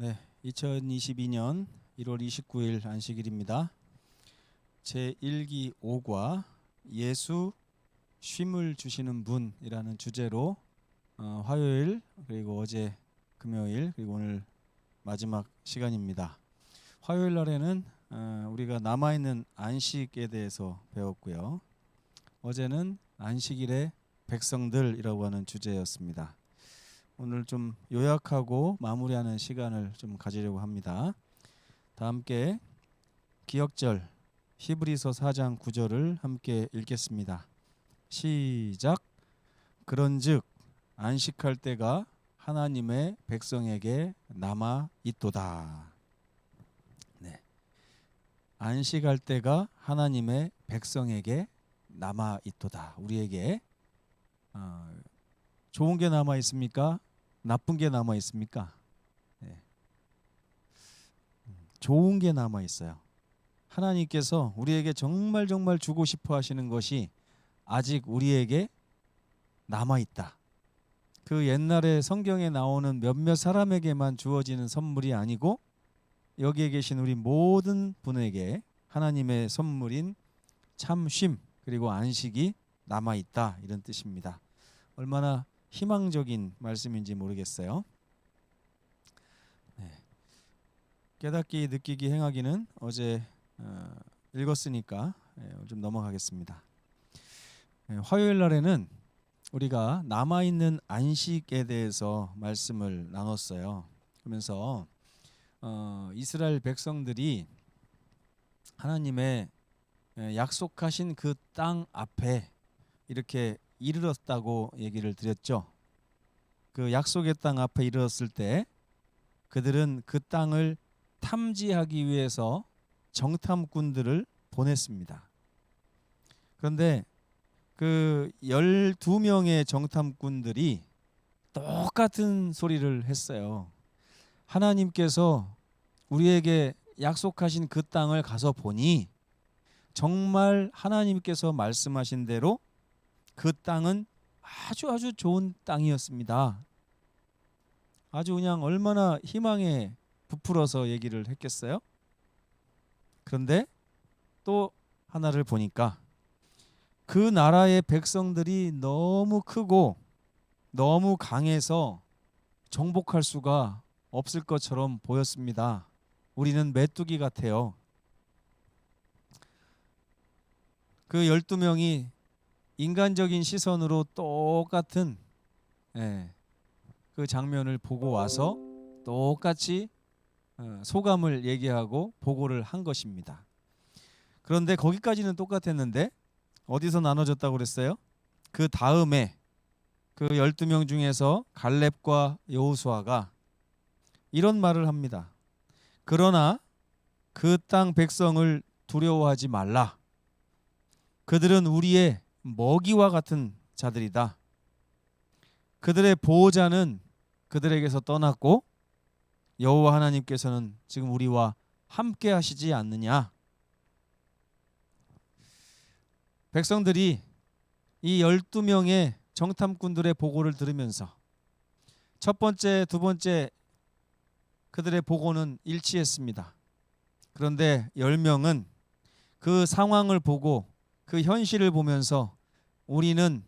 네, 2022년 1월 29일 안식일입니다. 제 1기 5과 예수 쉼을 주시는 분이라는 주제로 어, 화요일 그리고 어제 금요일 그리고 오늘 마지막 시간입니다. 화요일 날에는 어, 우리가 남아 있는 안식에 대해서 배웠고요. 어제는 안식일의 백성들이라고 하는 주제였습니다. 오늘 좀 요약하고 마무리하는 시간을 좀 가지려고 합니다. 다 함께 기억절 히브리서 4장 9절을 함께 읽겠습니다. 시작. 그런즉 안식할 때가 하나님의 백성에게 남아 있도다. 네. 안식할 때가 하나님의 백성에게 남아 있도다. 우리에게 어, 좋은 게 남아 있습니까? 나쁜 게 남아 있습니까? 네. 음, 좋은 게 남아 있어요. 하나님께서 우리에게 정말 정말 주고 싶어 하시는 것이 아직 우리에게 남아 있다. 그 옛날에 성경에 나오는 몇몇 사람에게만 주어지는 선물이 아니고 여기에 계신 우리 모든 분에게 하나님의 선물인 참쉼 그리고 안식이 남아 있다 이런 뜻입니다. 얼마나 희망적인 말씀인지 모르겠어요. 네. 깨닫기, 느끼기, 행하기는 어제 어, 읽었으니까 예, 좀 넘어가겠습니다. 예, 화요일 날에는 우리가 남아 있는 안식에 대해서 말씀을 나눴어요. 그러면서 어, 이스라엘 백성들이 하나님의 예, 약속하신 그 땅 앞에 이렇게 이르렀다고 얘기를 드렸죠. 그 약속의 땅 앞에 이르렀을 때 그들은 그 땅을 탐지하기 위해서 정탐꾼들을 보냈습니다. 그런데 그 12명의 정탐꾼들이 똑같은 소리를 했어요. 하나님께서 우리에게 약속하신 그 땅을 가서 보니 정말 하나님께서 말씀하신 대로 그 땅은 아주 아주 좋은 땅이었습니다. 아주 그냥 얼마나 희망에 부풀어서 얘기를 했겠어요? 그런데 또 하나를 보니까 그 나라의 백성들이 너무 크고 너무 강해서 정복할 수가 없을 것처럼 보였습니다. 우리는 메뚜기 같아요. 그 12명이 인간적인 시선으로 똑같은 예, 그 장면을 보고 와서 똑같이 어, 소감을 얘기하고 보고를 한 것입니다. 그런데 거기까지는 똑같았는데 어디서 나눠졌다고 그랬어요? 그 다음에 그 12명 중에서 갈렙과 여호수아가 이런 말을 합니다. 그러나 그 땅 백성을 두려워하지 말라. 그들은 우리의 먹이와 같은 자들이다. 그들의 보호자는 그들에게서 떠났고 여호와 하나님께서는 지금 우리와 함께 하시지 않느냐. 백성들이 이 12명의 정탐꾼들의 보고를 들으면서 첫 번째, 두 번째 그들의 보고는 일치했습니다. 그런데 10명은 그 상황을 보고 그 현실을 보면서 우리는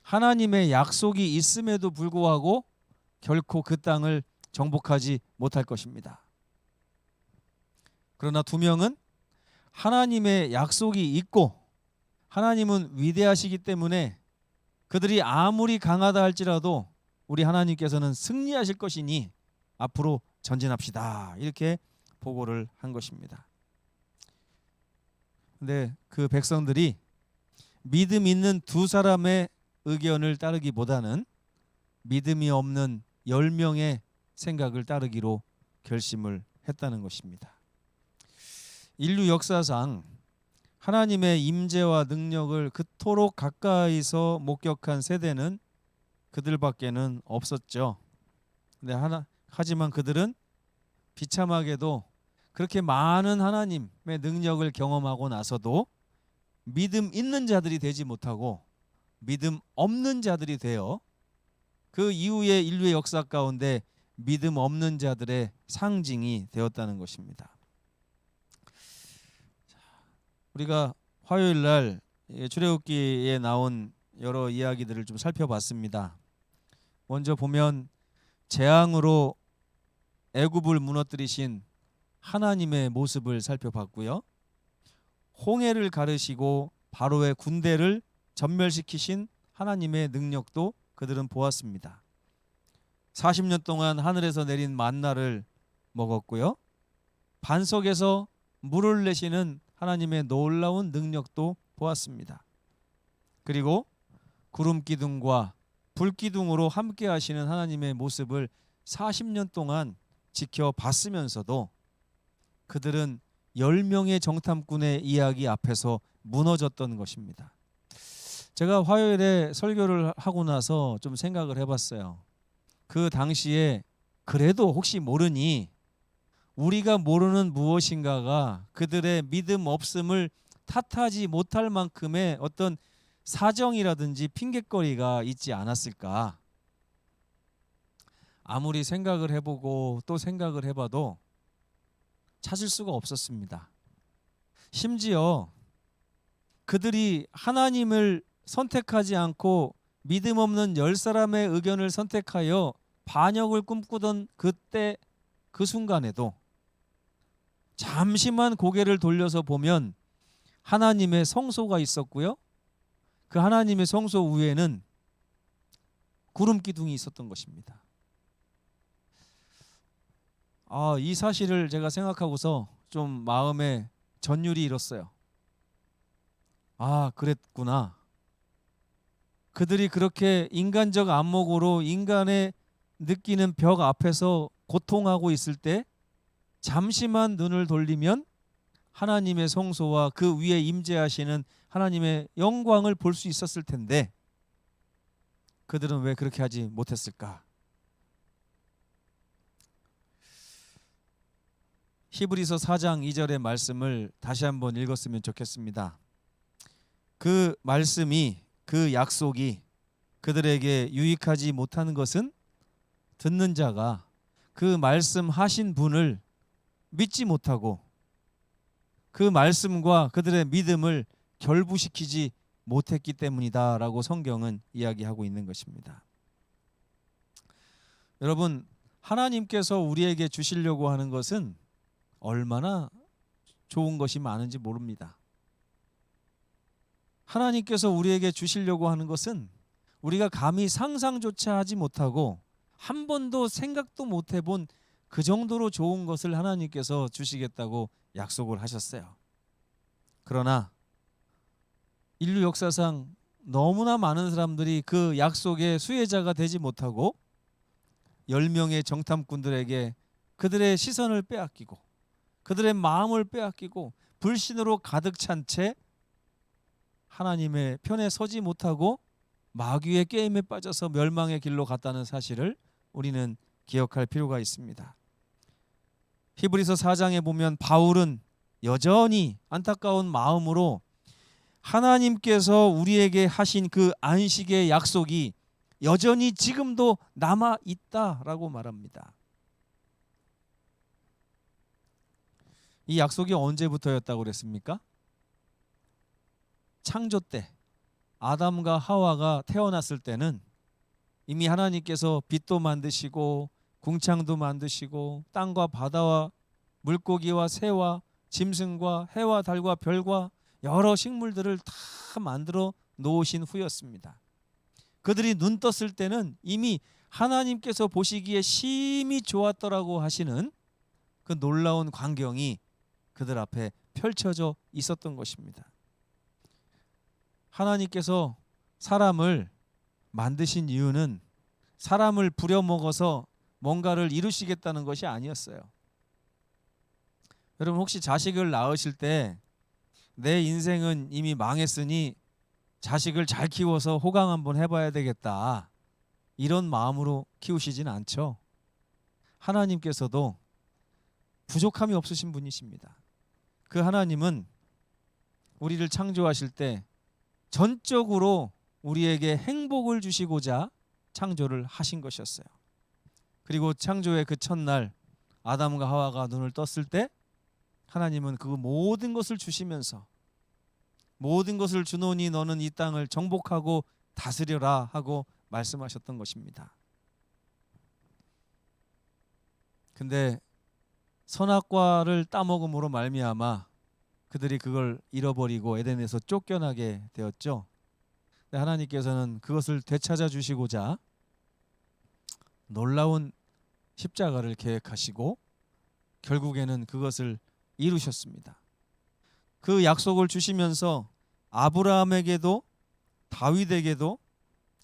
하나님의 약속이 있음에도 불구하고 결코 그 땅을 정복하지 못할 것입니다. 그러나 두 명은 하나님의 약속이 있고 하나님은 위대하시기 때문에 그들이 아무리 강하다 할지라도 우리 하나님께서는 승리하실 것이니 앞으로 전진합시다. 이렇게 보고를 한 것입니다. 근데 그 백성들이 믿음 있는 두 사람의 의견을 따르기보다는 믿음이 없는 열 명의 생각을 따르기로 결심을 했다는 것입니다. 인류 역사상 하나님의 임재와 능력을 그토록 가까이서 목격한 세대는 그들밖에는 없었죠. 근데 하나 하지만 그들은 비참하게도 그렇게 많은 하나님의 능력을 경험하고 나서도 믿음 있는 자들이 되지 못하고 믿음 없는 자들이 되어 그 이후의 인류의 역사 가운데 믿음 없는 자들의 상징이 되었다는 것입니다. 자, 우리가 화요일 날이 출애굽기에 나온 여러 이야기들을 좀 살펴봤습니다. 먼저 보면 재앙으로 애굽을 무너뜨리신 하나님의 모습을 살펴봤고요. 홍해를 가르시고 바로의 군대를 전멸시키신 하나님의 능력도 그들은 보았습니다. 40년 동안 하늘에서 내린 만나를 먹었고요. 반석에서 물을 내시는 하나님의 놀라운 능력도 보았습니다. 그리고 구름 기둥과 불 기둥으로 함께 하시는 하나님의 모습을 40년 동안 지켜봤으면서도 그들은 10명의 정탐꾼의 이야기 앞에서 무너졌던 것입니다. 제가 화요일에 설교를 하고 나서 좀 생각을 해봤어요. 그 당시에 그래도 혹시 모르니 우리가 모르는 무엇인가가 그들의 믿음 없음을 탓하지 못할 만큼의 어떤 사정이라든지 핑계거리가 있지 않았을까. 아무리 생각을 해보고 또 생각을 해봐도 찾을 수가 없었습니다. 심지어 그들이 하나님을 선택하지 않고 믿음 없는 열 사람의 의견을 선택하여 반역을 꿈꾸던 그때 그 순간에도 잠시만 고개를 돌려서 보면 하나님의 성소가 있었고요. 그 하나님의 성소 위에는 구름 기둥이 있었던 것입니다. 아, 이 사실을 제가 생각하고서 좀 마음에 전율이 일었어요. 아, 그랬구나. 그들이 그렇게 인간적 안목으로 인간의 느끼는 벽 앞에서 고통하고 있을 때 잠시만 눈을 돌리면 하나님의 성소와 그 위에 임재하시는 하나님의 영광을 볼 수 있었을 텐데 그들은 왜 그렇게 하지 못했을까? 히브리서 4장 2절의 말씀을 다시 한번 읽었으면 좋겠습니다. 그 말씀이 그 약속이 그들에게 유익하지 못하는 것은 듣는 자가 그 말씀하신 분을 믿지 못하고 그 말씀과 그들의 믿음을 결부시키지 못했기 때문이다라고 성경은 이야기하고 있는 것입니다. 여러분, 하나님께서 우리에게 주시려고 하는 것은 얼마나 좋은 것이 많은지 모릅니다. 하나님께서 우리에게 주시려고 하는 것은 우리가 감히 상상조차 하지 못하고 한 번도 생각도 못 해본 그 정도로 좋은 것을 하나님께서 주시겠다고 약속을 하셨어요. 그러나 인류 역사상 너무나 많은 사람들이 그 약속의 수혜자가 되지 못하고 10명의 정탐꾼들에게 그들의 시선을 빼앗기고 그들의 마음을 빼앗기고 불신으로 가득 찬 채 하나님의 편에 서지 못하고 마귀의 게임에 빠져서 멸망의 길로 갔다는 사실을 우리는 기억할 필요가 있습니다. 히브리서 4장에 보면 바울은 여전히 안타까운 마음으로 하나님께서 우리에게 하신 그 안식의 약속이 여전히 지금도 남아 있다라고 말합니다. 이 약속이 언제부터였다고 그랬습니까? 창조 때 아담과 하와가 태어났을 때는 이미 하나님께서 빛도 만드시고 궁창도 만드시고 땅과 바다와 물고기와 새와 짐승과 해와 달과 별과 여러 식물들을 다 만들어 놓으신 후였습니다. 그들이 눈 떴을 때는 이미 하나님께서 보시기에 심히 좋았더라고 하시는 그 놀라운 광경이 그들 앞에 펼쳐져 있었던 것입니다. 하나님께서 사람을 만드신 이유는 사람을 부려먹어서 뭔가를 이루시겠다는 것이 아니었어요. 여러분 혹시 자식을 낳으실 때 내 인생은 이미 망했으니 자식을 잘 키워서 호강 한번 해봐야 되겠다 이런 마음으로 키우시진 않죠. 하나님께서도 부족함이 없으신 분이십니다. 그 하나님은 우리를 창조하실 때 전적으로 우리에게 행복을 주시고자 창조를 하신 것이었어요. 그리고 창조의 그 첫날 아담과 하와가 눈을 떴을 때 하나님은 그 모든 것을 주시면서 모든 것을 주노니 너는 이 땅을 정복하고 다스려라 하고 말씀하셨던 것입니다. 근데 선악과를 따먹음으로 말미암아 그들이 그걸 잃어버리고 에덴에서 쫓겨나게 되었죠. 근데 하나님께서는 그것을 되찾아 주시고자 놀라운 십자가를 계획하시고 결국에는 그것을 이루셨습니다. 그 약속을 주시면서 아브라함에게도 다윗에게도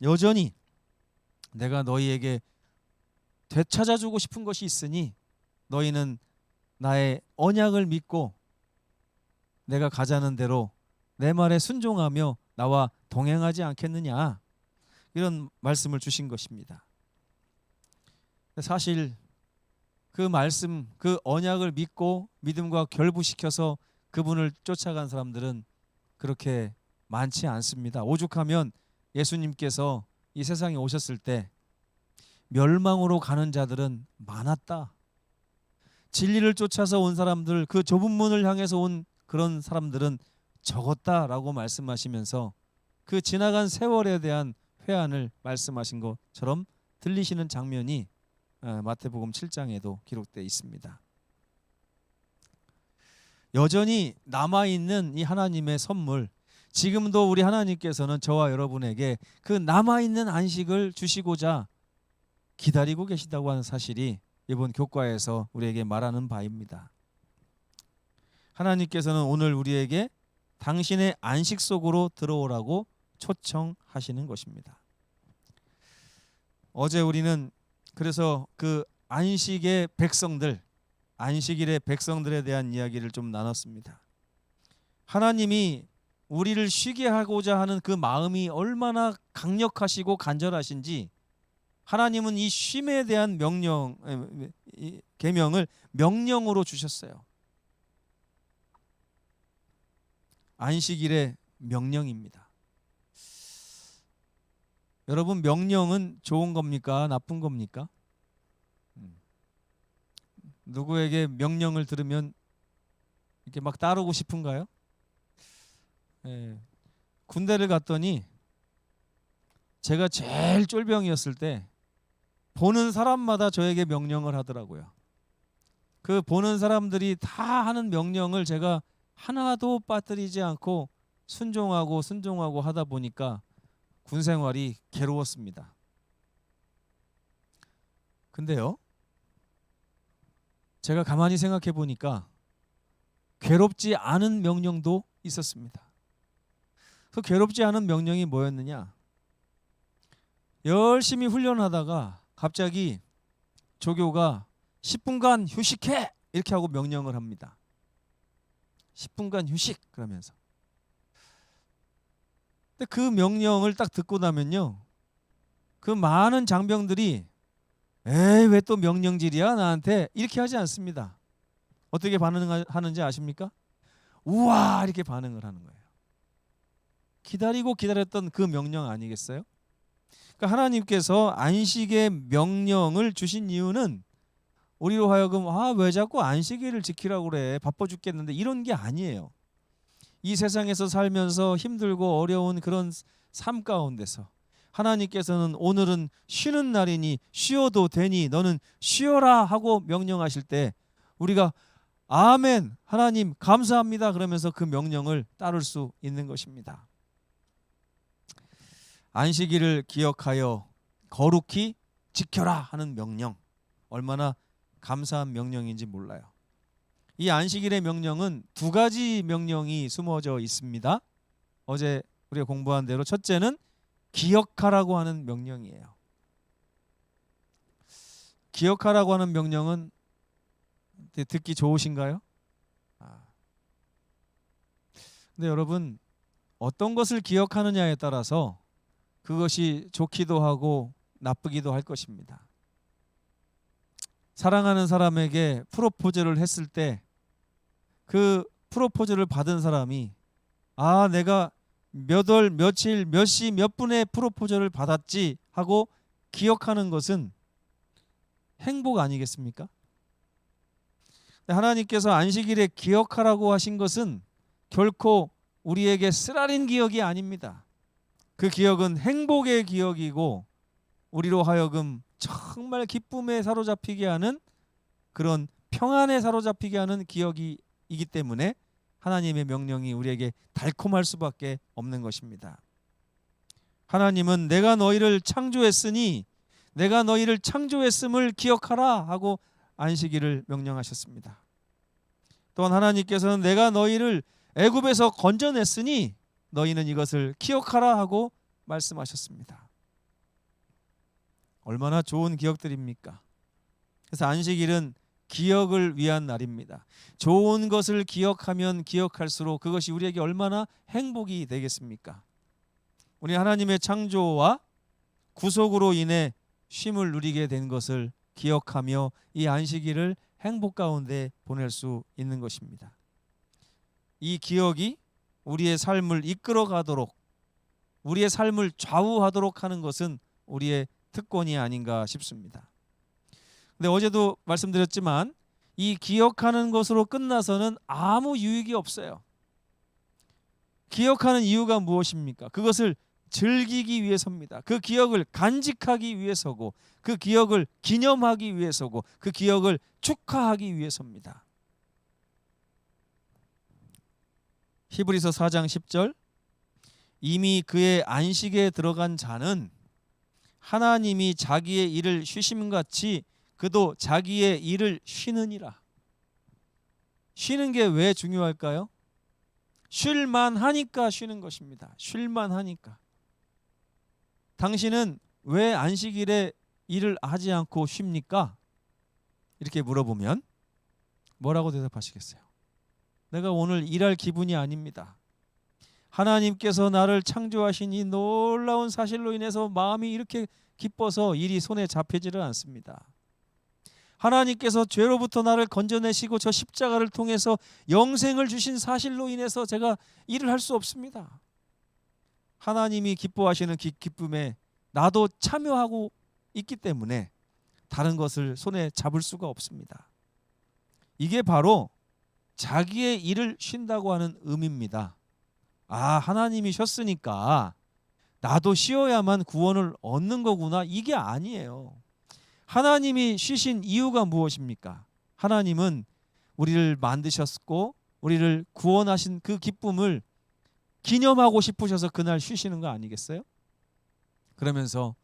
여전히 내가 너희에게 되찾아 주고 싶은 것이 있으니 너희는 나의 언약을 믿고 내가 가자는 대로 내 말에 순종하며 나와 동행하지 않겠느냐 이런 말씀을 주신 것입니다. 사실 그 말씀 그 언약을 믿고 믿음과 결부시켜서 그분을 쫓아간 사람들은 그렇게 많지 않습니다. 오죽하면 예수님께서 이 세상에 오셨을 때 멸망으로 가는 자들은 많았다. 진리를 쫓아서 온 사람들 그 좁은 문을 향해서 온 그런 사람들은 적었다라고 말씀하시면서 그 지나간 세월에 대한 회한을 말씀하신 것처럼 들리시는 장면이 어, 마태복음 7장에도 기록되어 있습니다. 여전히 남아 있는 이 하나님의 선물 지금도 우리 하나님께서는 저와 여러분에게 그 남아 있는 안식을 주시고자 기다리고 계시다고 하는 사실이 이번 교과에서 우리에게 말하는 바입니다. 하나님께서는 오늘 우리에게 당신의 안식 속으로 들어오라고 초청하시는 것입니다. 어제 우리는 그래서 그 안식의 백성들, 안식일의 백성들에 대한 이야기를 좀 나눴습니다. 하나님이 우리를 쉬게 하고자 하는 그 마음이 얼마나 강력하시고 간절하신지 하나님은 이 쉼에 대한 명령 이 계명을 명령으로 주셨어요. 안식일의 명령입니다. 여러분 명령은 좋은 겁니까? 나쁜 겁니까? 음. 누구에게 명령을 들으면 이렇게 막 따르고 싶은가요? 예. 군대를 갔더니 제가 제일 쫄병이었을 때 보는 사람마다 저에게 명령을 하더라고요. 그 보는 사람들이 다 하는 명령을 제가 하나도 빠뜨리지 않고 순종하고 순종하고 하다 보니까 군 생활이 괴로웠습니다. 근데요. 제가 가만히 생각해 보니까 괴롭지 않은 명령도 있었습니다. 그 괴롭지 않은 명령이 뭐였느냐? 열심히 훈련하다가 갑자기 조교가 10분간 휴식해 이렇게 하고 명령을 합니다. 10분간 휴식 그러면서. 근데 그 명령을 딱 듣고 나면요. 그 많은 장병들이 에이 왜 또 명령질이야 나한테 이렇게 하지 않습니다. 어떻게 반응하는지 아십니까? 우와 이렇게 반응을 하는 거예요. 기다리고 기다렸던 그 명령 아니겠어요? 그러니까 하나님께서 안식의 명령을 주신 이유는 우리로 하여금 아 왜 자꾸 안식일을 지키라고 그래 바빠 죽겠는데 이런 게 아니에요. 이 세상에서 살면서 힘들고 어려운 그런 삶 가운데서 하나님께서는 오늘은 쉬는 날이니 쉬어도 되니 너는 쉬어라 하고 명령하실 때 우리가 아멘 하나님 감사합니다 그러면서 그 명령을 따를 수 있는 것입니다. 안식일을 기억하여 거룩히 지켜라 하는 명령 얼마나 감사한 명령인지 몰라요. 이 안식일의 명령은 두 가지 명령이 숨어져 있습니다. 어제 우리가 공부한 대로 첫째는 기억하라고 하는 명령이에요. 기억하라고 하는 명령은 듣기 좋으신가요? 아. 근데 여러분 어떤 것을 기억하느냐에 따라서 그것이 좋기도 하고 나쁘기도 할 것입니다. 사랑하는 사람에게 프로포즈를 했을 때 그 프로포즈를 받은 사람이 아 내가 몇 월 며칠 몇 시 몇 분에 프로포즈를 받았지 하고 기억하는 것은 행복 아니겠습니까? 하나님께서 안식일에 기억하라고 하신 것은 결코 우리에게 쓰라린 기억이 아닙니다. 그 기억은 행복의 기억이고 우리로 하여금 정말 기쁨에 사로잡히게 하는 그런 평안에 사로잡히게 하는 기억이기 때문에 하나님의 명령이 우리에게 달콤할 수밖에 없는 것입니다. 하나님은 내가 너희를 창조했으니 내가 너희를 창조했음을 기억하라 하고 안식일을 명령하셨습니다. 또한 하나님께서는 내가 너희를 애굽에서 건져냈으니 너희는 이것을 기억하라 하고 말씀하셨습니다. 얼마나 좋은 기억들입니까? 그래서 안식일은 기억을 위한 날입니다. 좋은 것을 기억하면 기억할수록 그것이 우리에게 얼마나 행복이 되겠습니까? 우리 하나님의 창조와 구속으로 인해 쉼을 누리게 된 것을 기억하며 이 안식일을 행복 가운데 보낼 수 있는 것입니다. 이 기억이 우리의 삶을 이끌어 가도록 우리의 삶을 좌우하도록 하는 것은 우리의 특권이 아닌가 싶습니다. 근데 어제도 말씀드렸지만 이 기억하는 것으로 끝나서는 아무 유익이 없어요. 기억하는 이유가 무엇입니까? 그것을 즐기기 위해서입니다. 그 기억을 간직하기 위해서고 그 기억을 기념하기 위해서고 그 기억을 축하하기 위해서입니다. 히브리서 4장 10절 이미 그의 안식에 들어간 자는 하나님이 자기의 일을 쉬심 같이 그도 자기의 일을 쉬느니라. 쉬는 게 왜 중요할까요? 쉴만 하니까 쉬는 것입니다. 쉴만 하니까. 당신은 왜 안식일에 일을 하지 않고 쉽니까? 이렇게 물어보면 뭐라고 대답하시겠어요? 내가 오늘 일할 기분이 아닙니다. 하나님께서 나를 창조하신 이 놀라운 사실로 인해서 마음이 이렇게 기뻐서 일이 손에 잡히지를 않습니다. 하나님께서 죄로부터 나를 건져내시고 저 십자가를 통해서 영생을 주신 사실로 인해서 제가 일을 할 수 없습니다. 하나님이 기뻐하시는 기, 기쁨에 나도 참여하고 있기 때문에 다른 것을 손에 잡을 수가 없습니다. 이게 바로 자기의 일을 쉰다고 하는 의미입니다. 아, 하나님이 쉬었으니까 나도 쉬어야만 구원을 얻는 거구나. 이게 아니에요. 하나님이 쉬신 이유가 무엇입니까? 하나님은 우리를 만드셨고 우리를 구원하신 그 기쁨을 기념하고 싶으셔서 그날 쉬시는 거 아니겠어요? 그러면서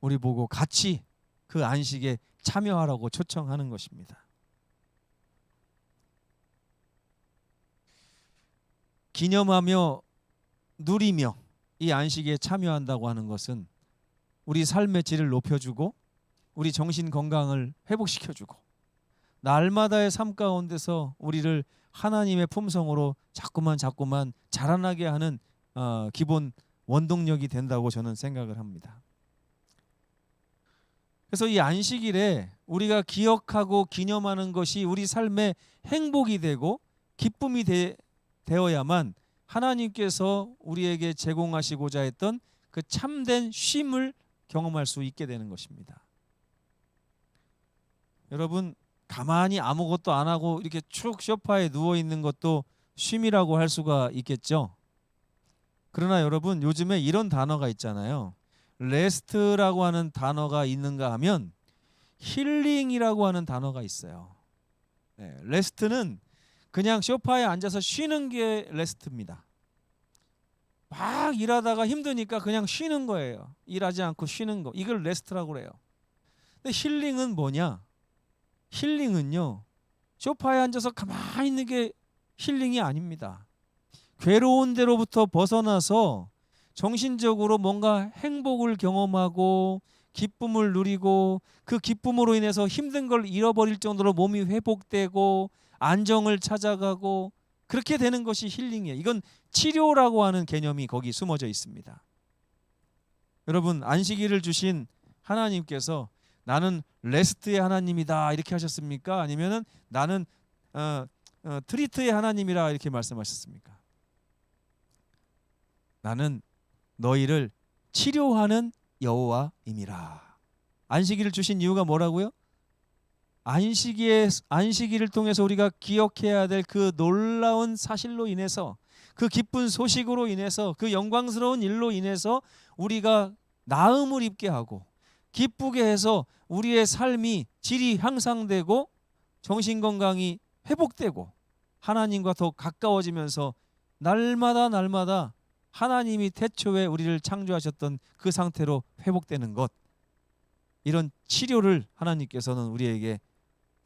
우리 보고 같이 그 안식에 참여하라고 초청하는 것입니다. 기념하며 누리며 이 안식에 참여한다고 하는 것은 우리 삶의 질을 높여주고 우리 정신 건강을 회복시켜주고 날마다의 삶 가운데서 우리를 하나님의 품성으로 자꾸만 자꾸만 자라나게 하는 어, 기본 원동력이 된다고 저는 생각을 합니다. 그래서 이 안식일에 우리가 기억하고 기념하는 것이 우리 삶의 행복이 되고 기쁨이 되, 되어야만 하나님께서 우리에게 제공하시고자 했던 그 참된 쉼을 경험할 수 있게 되는 것입니다. 여러분 가만히 아무것도 안 하고 이렇게 쭉 소파에 누워 있는 것도 쉼이라고 할 수가 있겠죠. 그러나 여러분 요즘에 이런 단어가 있잖아요. 레스트라고 하는 단어가 있는가 하면 힐링이라고 하는 단어가 있어요. 네, 레스트는 그냥 소파에 앉아서 쉬는 게 레스트입니다. 막 일하다가 힘드니까 그냥 쉬는 거예요. 일하지 않고 쉬는 거. 이걸 레스트라고 그래요. 근데 힐링은 뭐냐? 힐링은요. 소파에 앉아서 가만히 있는 게 힐링이 아닙니다. 괴로운 데로부터 벗어나서 정신적으로 뭔가 행복을 경험하고 기쁨을 누리고 그 기쁨으로 인해서 힘든 걸 잃어버릴 정도로 몸이 회복되고 안정을 찾아가고 그렇게 되는 것이 힐링이에요. 이건 치료라고 하는 개념이 거기 숨어져 있습니다. 여러분 안식일을 주신 하나님께서 나는 레스트의 하나님이다 이렇게 하셨습니까? 아니면은 나는 어, 어, 트리트의 하나님이라 이렇게 말씀하셨습니까? 나는 너희를 치료하는 여호와임이라. 안식일을 주신 이유가 뭐라고요? 안식일에 안식일을 통해서 우리가 기억해야 될 그 놀라운 사실로 인해서 그 기쁜 소식으로 인해서 그 영광스러운 일로 인해서 우리가 나음을 입게 하고 기쁘게 해서 우리의 삶이 질이 향상되고 정신 건강이 회복되고 하나님과 더 가까워지면서 날마다 날마다 하나님이 태초에 우리를 창조하셨던 그 상태로 회복되는 것. 이런 치료를 하나님께서는 우리에게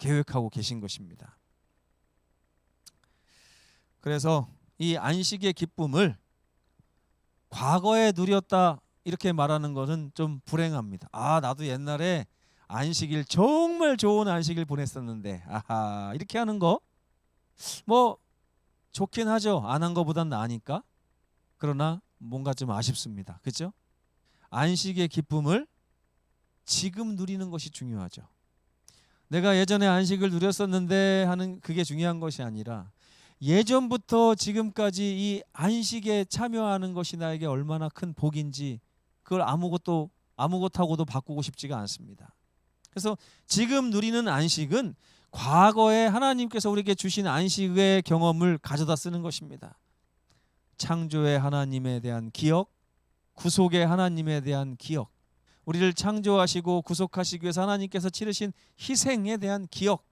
계획하고 계신 것입니다. 그래서 이 안식의 기쁨을 과거에 누렸다 이렇게 말하는 것은 좀 불행합니다. 아 나도 옛날에 안식일 정말 좋은 안식일 보냈었는데 아하 이렇게 하는 거 뭐 좋긴 하죠. 안 한 거보단 나으니까. 그러나 뭔가 좀 아쉽습니다. 그렇죠? 안식의 기쁨을 지금 누리는 것이 중요하죠. 내가 예전에 안식을 누렸었는데 하는 그게 중요한 것이 아니라 예전부터 지금까지 이 안식에 참여하는 것이 나에게 얼마나 큰 복인지 그걸 아무것도 아무것하고도 바꾸고 싶지가 않습니다. 그래서 지금 누리는 안식은 과거에 하나님께서 우리에게 주신 안식의 경험을 가져다 쓰는 것입니다. 창조의 하나님에 대한 기억, 구속의 하나님에 대한 기억, 우리를 창조하시고 구속하시기 위해서 하나님께서 치르신 희생에 대한 기억,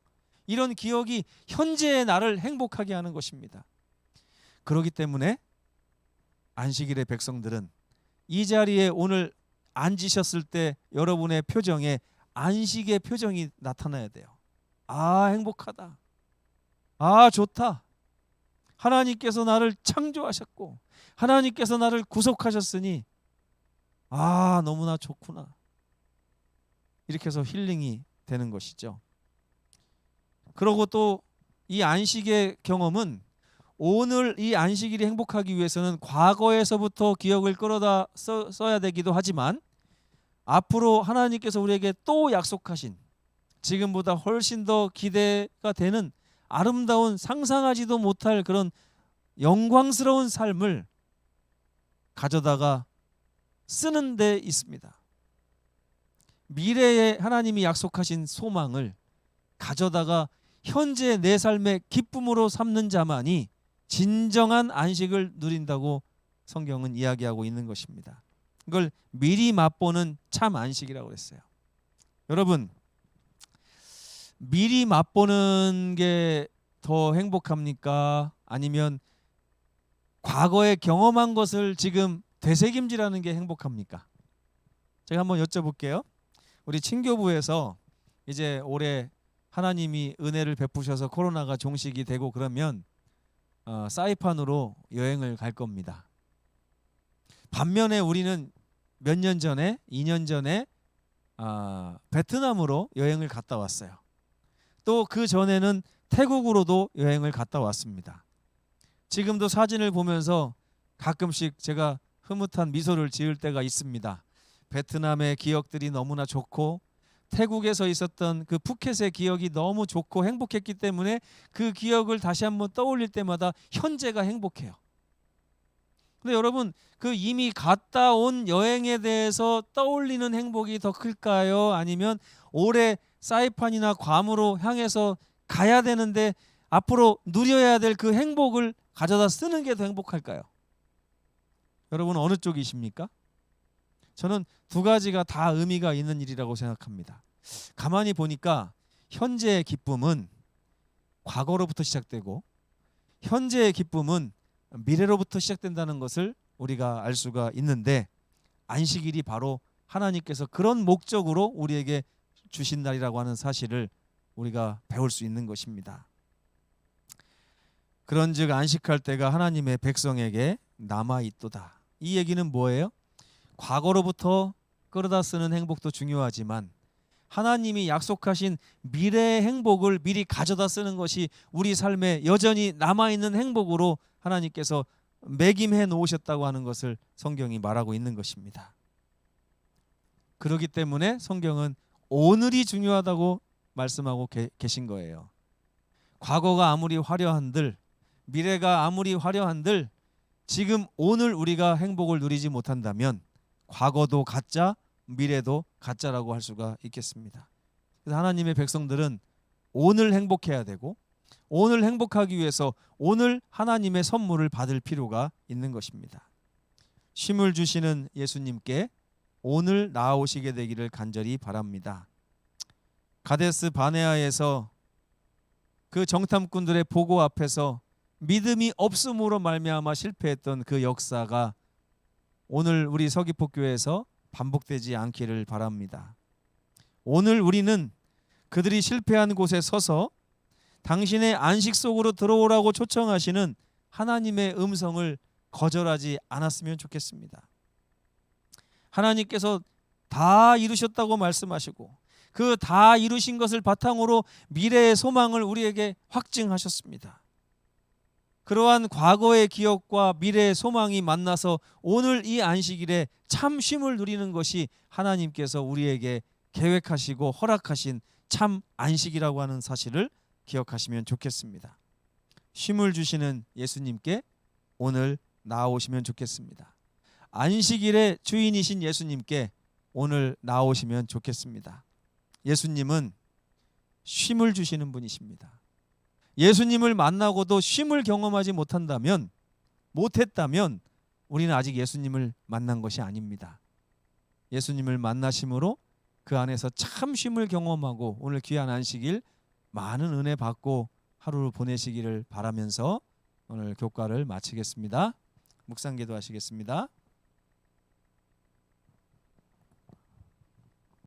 이런 기억이 현재의 나를 행복하게 하는 것입니다. 그렇기 때문에 안식일의 백성들은 이 자리에 오늘 앉으셨을 때 여러분의 표정에 안식의 표정이 나타나야 돼요. 아, 행복하다. 아, 좋다. 하나님께서 나를 창조하셨고 하나님께서 나를 구속하셨으니 아, 너무나 좋구나. 이렇게 해서 힐링이 되는 것이죠. 그리고 또 이 안식의 경험은 오늘 이 안식일이 행복하기 위해서는 과거에서부터 기억을 끌어다 써, 써야 되기도 하지만 앞으로 하나님께서 우리에게 또 약속하신 지금보다 훨씬 더 기대가 되는 아름다운 상상하지도 못할 그런 영광스러운 삶을 가져다가 쓰는 데 있습니다. 미래에 하나님이 약속하신 소망을 가져다가 현재 내 삶의 기쁨으로 삼는 자만이 진정한 안식을 누린다고 성경은 이야기하고 있는 것입니다. 이걸 미리 맛보는 참 안식이라고 했어요. 여러분 미리 맛보는 게 더 행복합니까? 아니면 과거에 경험한 것을 지금 되새김질하는 게 행복합니까? 제가 한번 여쭤볼게요. 우리 친교부에서 이제 올해 하나님이 은혜를 베푸셔서 코로나가 종식이 되고 그러면 어, 사이판으로 여행을 갈 겁니다. 반면에 우리는 몇 년 전에, 2년 전에 아, 베트남으로 여행을 갔다 왔어요. 또 그 전에는 태국으로도 여행을 갔다 왔습니다. 지금도 사진을 보면서 가끔씩 제가 흐뭇한 미소를 지을 때가 있습니다. 베트남의 기억들이 너무나 좋고 태국에서 있었던 그 푸켓의 기억이 너무 좋고 행복했기 때문에 그 기억을 다시 한번 떠올릴 때마다 현재가 행복해요. 근데 여러분 그 이미 갔다 온 여행에 대해서 떠올리는 행복이 더 클까요? 아니면 올해 사이판이나 괌으로 향해서 가야 되는데 앞으로 누려야 될 그 행복을 가져다 쓰는 게 더 행복할까요? 여러분 어느 쪽이십니까? 저는 두 가지가 다 의미가 있는 일이라고 생각합니다. 가만히 보니까 현재의 기쁨은 과거로부터 시작되고 현재의 기쁨은 미래로부터 시작된다는 것을 우리가 알 수가 있는데 안식일이 바로 하나님께서 그런 목적으로 우리에게 주신 날이라고 하는 사실을 우리가 배울 수 있는 것입니다. 그런즉 안식할 때가 하나님의 백성에게 남아 있도다. 이 얘기는 뭐예요? 과거로부터 끌어다 쓰는 행복도 중요하지만 하나님이 약속하신 미래의 행복을 미리 가져다 쓰는 것이 우리 삶에 여전히 남아 있는 행복으로 하나님께서 매김해 놓으셨다고 하는 것을 성경이 말하고 있는 것입니다. 그렇기 때문에 성경은 오늘이 중요하다고 말씀하고 계, 계신 거예요. 과거가 아무리 화려한들 미래가 아무리 화려한들 지금 오늘 우리가 행복을 누리지 못한다면 과거도 가짜 미래도 가짜라고 할 수가 있겠습니다. 그래서 하나님의 백성들은 오늘 행복해야 되고 오늘 행복하기 위해서 오늘 하나님의 선물을 받을 필요가 있는 것입니다. 쉼을 주시는 예수님께 오늘 나아오시게 되기를 간절히 바랍니다. 가데스 바네아에서 그 정탐꾼들의 보고 앞에서 믿음이 없음으로 말미암아 실패했던 그 역사가 오늘 우리 서귀포 교회에서 반복되지 않기를 바랍니다. 오늘 우리는 그들이 실패한 곳에 서서 당신의 안식 속으로 들어오라고 초청하시는 하나님의 음성을 거절하지 않았으면 좋겠습니다. 하나님께서 다 이루셨다고 말씀하시고 그 다 이루신 것을 바탕으로 미래의 소망을 우리에게 확증하셨습니다. 그러한 과거의 기억과 미래의 소망이 만나서 오늘 이 안식일에 참 쉼을 누리는 것이 하나님께서 우리에게 계획하시고 허락하신 참 안식이라고 하는 사실을 기억하시면 좋겠습니다. 쉼을 주시는 예수님께 오늘 나아오시면 좋겠습니다. 안식일의 주인이신 예수님께 오늘 나오시면 좋겠습니다. 예수님은 쉼을 주시는 분이십니다. 예수님을 만나고도 쉼을 경험하지 못한다면 못했다면 우리는 아직 예수님을 만난 것이 아닙니다. 예수님을 만나심으로 그 안에서 참 쉼을 경험하고 오늘 귀한 안식일 많은 은혜 받고 하루를 보내시기를 바라면서 오늘 교과를 마치겠습니다. 묵상 기도하시겠습니다.